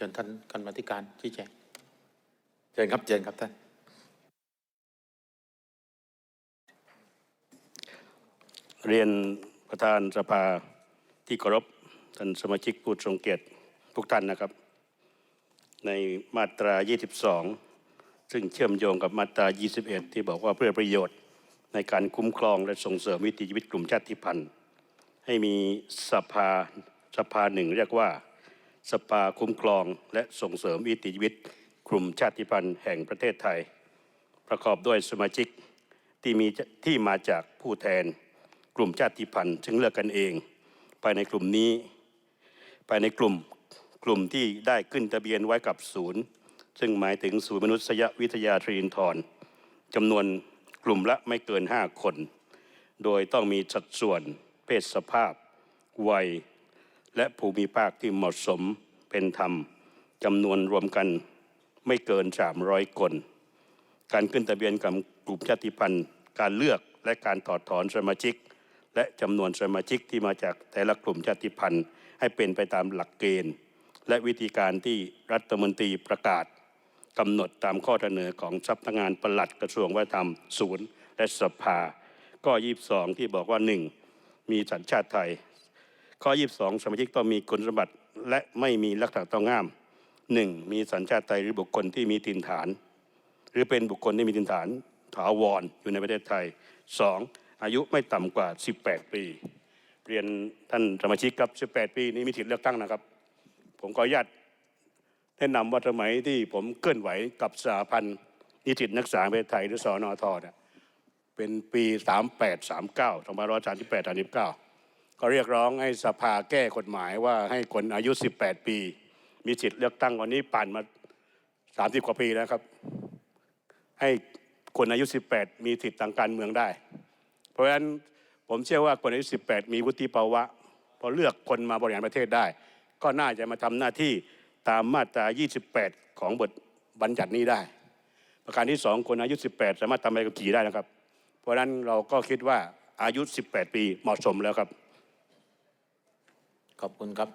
เชิญท่านกรรมาธิการชี้แจงเชิญครับเชิญครับท่านเรียนประธานสภาที่เคารพท่านสมาชิกผู้ทรงเกียรติทุกท่านนะครับ ในมาตรา 22 ซึ่งเชื่อมโยงกับมาตรา 21 ที่บอกว่าเพื่อประโยชน์ในการคุ้มครองและส่งเสริมวิถีชีวิตกลุ่มชาติพันธุ์ ให้มีสภาสภาหนึ่งเรียกว่า สภาคุ้มครอง และส่งเสริมวิถีชีวิตกลุ่มชาติพันธุ์แห่งประเทศไทย ประกอบด้วยสมาชิกที่มีที่มาจากผู้แทนกลุ่มชาติพันธุ์ซึ่งเลือกกันเอง ภายในกลุ่มนี้ ภายในกลุ่มกลุ่มที่ได้ขึ้นทะเบียนไว้กับศูนย์ ซึ่งหมายถึงศูนย์มนุษยวิทยาทรีนทรจำนวนกลุ่มละไม่เกิน 5 คน โดยต้องมีสัดส่วน เพศสภาพ วัย และภูมิภาคที่เหมาะสมเป็นธรรมจำนวนรวมกันไม่เกิน 300 คน การขึ้นทะเบียนกับกลุ่มชาติพันธุ์ การเลือกและการถอดถอนสมาชิก และจำนวนสมาชิกที่มาจากแต่ละกลุ่มชาติพันธุ์ ให้เป็นไปตามหลักเกณฑ์ และวิธีการที่รัฐมนตรีประกาศกำหนดตามข้อเสนอของสำนักงานปลัดกระทรวงวัฒนธรรมศูนย์ และสภา ก็ 22 ที่บอกว่า 1. มีสัญชาติไทย ข้อ 22 สมาชิกต้องมีคุณสมบัติและไม่มีลักษณะต้องห้าม 1. มีสัญชาติไทยหรือบุคคลที่มีถิ่นฐาน หรือเป็นบุคคลที่มีถิ่นฐานถาวรอยู่ในประเทศไทย 2. อายุไม่ต่ำกว่า 18 ปี เรียนท่านสมาชิกครับ 18 ปีนี้มีสิทธิเลือกตั้งนะครับ ผมขออนุญาตแนะนำว่าสมัยที่ผมเคลื่อนไหวกับสหพันธ์นิสิตนักศึกษาประเทศไทยหรือสอนอทเนี่ยเป็นปี 38 39 2538 39 ก็เรียกร้องให้สภาแก้กฎหมายว่าให้คนอายุ 18 ปี มีสิทธิ์เลือกตั้งวันนี้ผ่านมา 30 กว่าปีแล้วครับ ให้คนอายุ 18 มีสิทธิ์ทางการเมืองได้ เพราะฉะนั้นผมเชื่อว่าคนอายุ 18 มีวุฒิภาวะ พอเลือกคนมาบริหารประเทศได้ ก็น่าจะมาทำหน้าที่ตามมาตรา 28 ของบทบัญญัตินี้ได้ ประการที่สองคนอายุ 18 สามารถทำใบขับขี่ได้นะครับ เพราะฉะนั้นเราก็คิดว่าอายุ 18 ปีเหมาะสมแล้วครับ ขอบคุณครับ